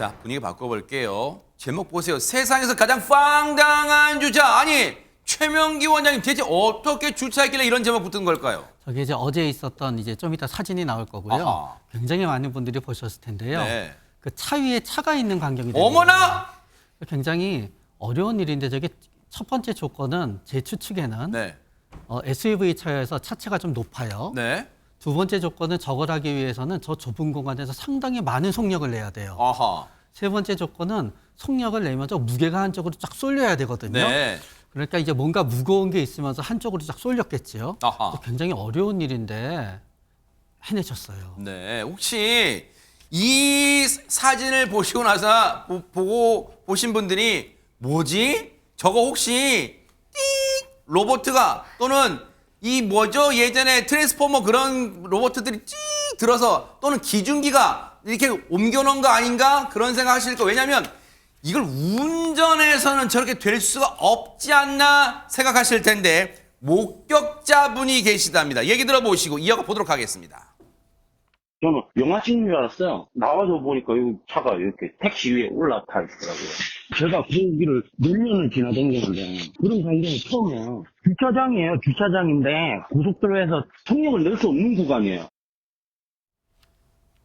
자, 분위기 바꿔볼게요. 제목 보세요. 세상에서 가장 빵당한 주차. 아니, 최명기 원장님 대체 어떻게 주차했길래 이런 제목 붙은 걸까요? 저게 이제 어제 있었던 이제 좀 이따 사진이 나올 거고요. 아하. 굉장히 많은 분들이 보셨을 텐데요. 네. 그 차 위에 차가 있는 광경이 되는 어머나! 굉장히 어려운 일인데 저게 첫 번째 조건은 제 추측에는 네. 어, SUV 차여서 차체가 좀 높아요. 네. 두 번째 조건은 저걸 하기 위해서는 저 좁은 공간에서 상당히 많은 속력을 내야 돼요. 아하. 세 번째 조건은 속력을 내면서 무게가 한쪽으로 쫙 쏠려야 되거든요. 네. 그러니까 이제 뭔가 무거운 게 있으면서 한쪽으로 쫙 쏠렸겠지요. 아하. 굉장히 어려운 일인데 해내셨어요. 네. 혹시 이 사진을 보시고 나서 보, 보고 보신 분들이 뭐지? 저거 혹시 띡 로보트가 또는 이 뭐죠? 예전에 트랜스포머 그런 로보트들이 찍 들어서 또는 기중기가 이렇게 옮겨놓은 거 아닌가? 그런 생각 하실 거. 왜냐면 이걸 운전해서는 저렇게 될 수가 없지 않나 생각하실 텐데 목격자분이 계시답니다. 얘기 들어보시고 이어가 보도록 하겠습니다. 저는 영화 찍는 줄 알았어요. 나와서 보니까 이 차가 이렇게 택시 위에 올라타 있더라고요. 제가 그 길을 몇 년을 지나다니는데 그런 광경이 처음이에요. 주차장이에요. 주차장인데 고속도로에서 속력을 낼 수 없는 구간이에요.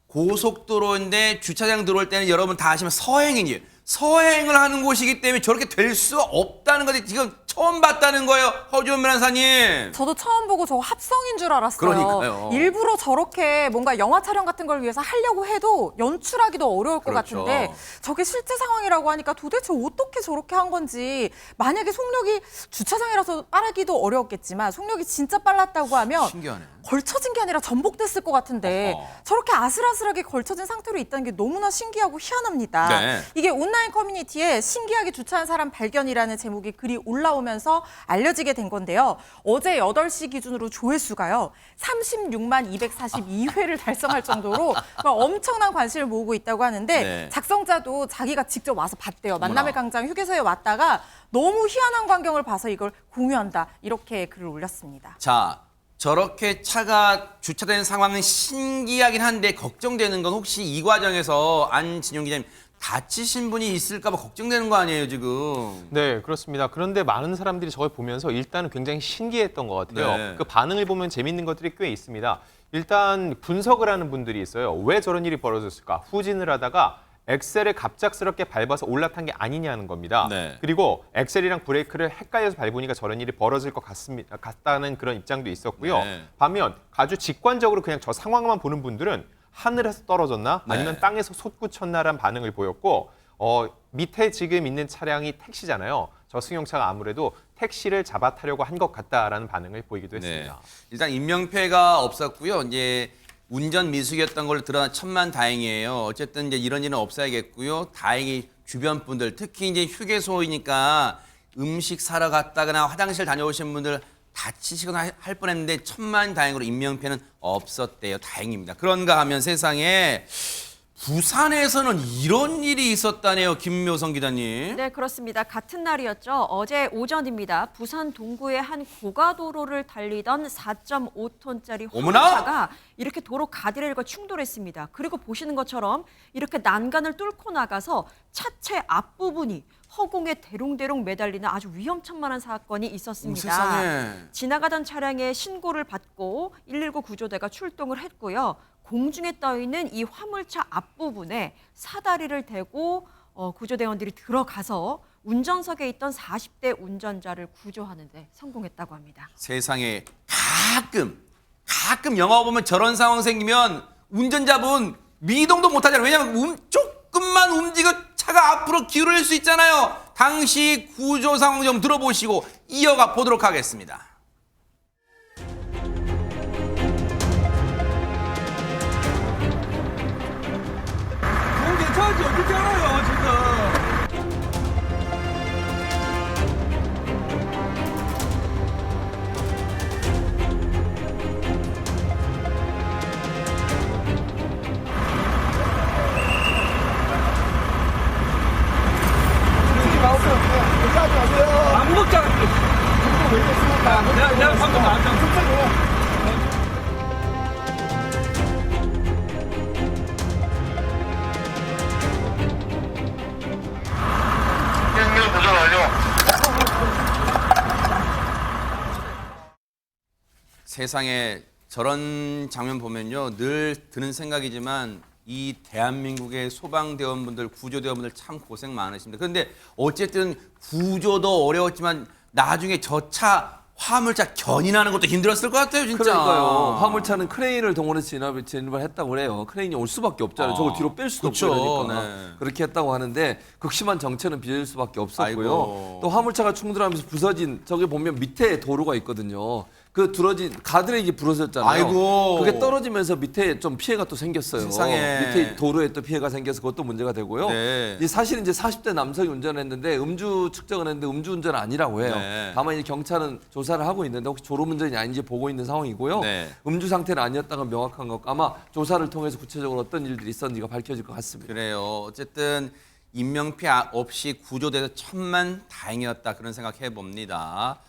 고속도로인데 주차장 들어올 때는 여러분 다 아시면 서행이에요. 서행을 하는 곳이기 때문에 저렇게 될 수가 없다는 것이 지금 처음 봤다는 거예요. 허지원 변호사님. 저도 처음 보고 저거 합성인 줄 알았어요. 그러니까요. 일부러 저렇게 뭔가 영화 촬영 같은 걸 위해서 하려고 해도 연출하기도 어려울 것 그렇죠. 같은데 저게 실제 상황이라고 하니까 도대체 어떻게 저렇게 한 건지 만약에 속력이 주차장이라서 빠르기도 어려웠겠지만 속력이 진짜 빨랐다고 하면 신기하네. 걸쳐진 게 아니라 전복됐을 것 같은데 어허. 저렇게 아슬아슬하게 걸쳐진 상태로 있다는 게 너무나 신기하고 희한합니다. 네. 이게 온라인 커뮤니티에 신기하게 주차한 사람 발견이라는 제목의 글이 올라오면 서 알려지게 된 건데요. 어제 8시 기준으로 조회수가요. 36만 242회를 달성할 정도로 엄청난 관심을 모으고 있다고 하는데 네. 작성자도 자기가 직접 와서 봤대요. 만남의 광장 휴게소에 왔다가 너무 희한한 광경을 봐서 이걸 공유한다. 이렇게 글을 올렸습니다. 자, 저렇게 차가 주차된 상황은 신기하긴 한데 걱정되는 건 혹시 이 과정에서 안진용 기자님 다치신 분이 있을까봐 걱정되는 거 아니에요 지금? 네, 그렇습니다. 그런데 많은 사람들이 저걸 보면서 일단은 굉장히 신기했던 것 같아요. 네. 그 반응을 보면 재밌는 것들이 꽤 있습니다. 일단 분석을 하는 분들이 있어요. 왜 저런 일이 벌어졌을까? 후진을 하다가 엑셀을 갑작스럽게 밟아서 올라탄 게 아니냐는 겁니다. 네. 그리고 엑셀이랑 브레이크를 헷갈려서 밟으니까 저런 일이 벌어질 것 같습니다. 같다는 그런 입장도 있었고요. 네. 반면 아주 직관적으로 그냥 저 상황만 보는 분들은 하늘에서 떨어졌나 아니면 네. 땅에서 솟구쳤나라는 반응을 보였고 어, 밑에 지금 있는 차량이 택시잖아요. 저 승용차가 아무래도 택시를 잡아 타려고 한 것 같다라는 반응을 보이기도 했습니다. 네. 일단 인명피해가 없었고요. 이제 운전 미숙이었던 걸로 드러나 천만 다행이에요. 어쨌든 이제 이런 일은 없어야겠고요. 다행히 주변 분들 특히 이제 휴게소이니까 음식 사러 갔다거나 화장실 다녀오신 분들 다치시거나 할- 할 뻔했는데 천만 다행으로 인명피해는 없었대요. 다행입니다. 그런가 하면 세상에 부산에서는 이런 일이 있었다네요. 김묘성 기자님. 네, 그렇습니다. 같은 날이었죠. 어제 오전입니다. 부산 동구의 한 고가도로를 달리던 4.5톤짜리 어머나! 화물차가 이렇게 도로 가드레일과 충돌했습니다. 그리고 보시는 것처럼 이렇게 난간을 뚫고 나가서 차체 앞부분이 허공에 대롱대롱 매달리는 아주 위험천만한 사건이 오, 있었습니다. 세상에. 지나가던 차량의 신고를 받고 119 구조대가 출동을 했고요. 공중에 떠 있는 이 화물차 앞부분에 사다리를 대고 어, 구조대원들이 들어가서 운전석에 있던 40대 운전자를 구조하는 데 성공했다고 합니다. 세상에 가끔 가끔 영화 보면 저런 상황 생기면 운전자분 미동도 못하잖아요. 왜냐하면 음, 조금만 움직여 차가 앞으로 기울을 수 있잖아요. 당시 구조 상황 좀 들어보시고 이어가 보도록 하겠습니다. 세상에 저런 장면 보면요 늘 드는 생각이지만 이 대한민국의 소방대원분들 구조대원분들 참 고생 많으십니다. 그런데 어쨌든 구조도 어려웠지만 나중에 저차 화물차 견인하는 것도 힘들었을 것 같아요 진짜. 그러니까요. 화물차는 크레인을 동원해서 진압을, 진입을 했다고 그래요. 크레인이 올 수밖에 없잖아요. 아, 저걸 뒤로 뺄 수도 그쵸. 없고 그러니까. 네. 그렇게 했다고 하는데 극심한 정체는 빚을 수밖에 없었고요. 아이고. 또 화물차가 충돌하면서 부서진 저기 보면 밑에 도로가 있거든요. 그 부러진 가드레일이 부러졌잖아요. 아이고. 그게 떨어지면서 밑에 좀 피해가 또 생겼어요. 세상에. 밑에 도로에 또 피해가 생겨서 그것도 문제가 되고요. 네. 이 사실 이제 40대 남성이 운전했는데 음주 측정을 했는데 음주 운전은 아니라고 해요. 네. 다만 이제 경찰은 조사를 하고 있는데 혹시 졸음운전이 아닌지 보고 있는 상황이고요. 네. 음주 상태는 아니었다가 명확한 것 아마 조사를 통해서 구체적으로 어떤 일들이 있었는지가 밝혀질 것 같습니다. 그래요. 어쨌든 인명피해 없이 구조돼서 천만 다행이었다 그런 생각해 봅니다.